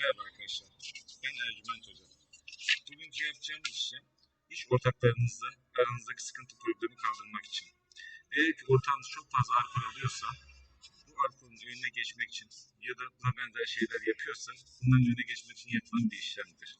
Merhaba arkadaşlar. Ben Ercüment Hoca. Bugünkü yapacağımız işlem iş ortaklarınızla aranızdaki sıkıntı problemi kaldırmak için. Eğer ki ortağınız çok fazla alkol alıyorsa bu alkolün önüne geçmek için ya da buna benzer şeyler yapıyorsa bunların önüne geçmek için yapılan bir işlemdir.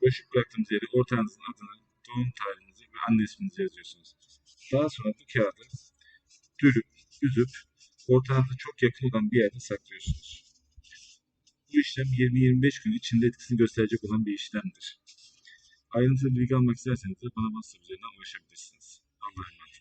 Boşluk bıraktığınız yere ortağınızın adını, doğum tarihinizi ve anne isminizi yazıyorsunuz. Daha sonra bu kağıdı dürüp, üzüp ortağınıza çok yakın olan bir yerde saklıyorsunuz. Bu işlem 20-25 gün içinde etkisini gösterecek olan bir işlemdir. Ayrıntılı bilgi almak isterseniz de bana WhatsApp üzerinden ulaşabilirsiniz. Allah'a emanet.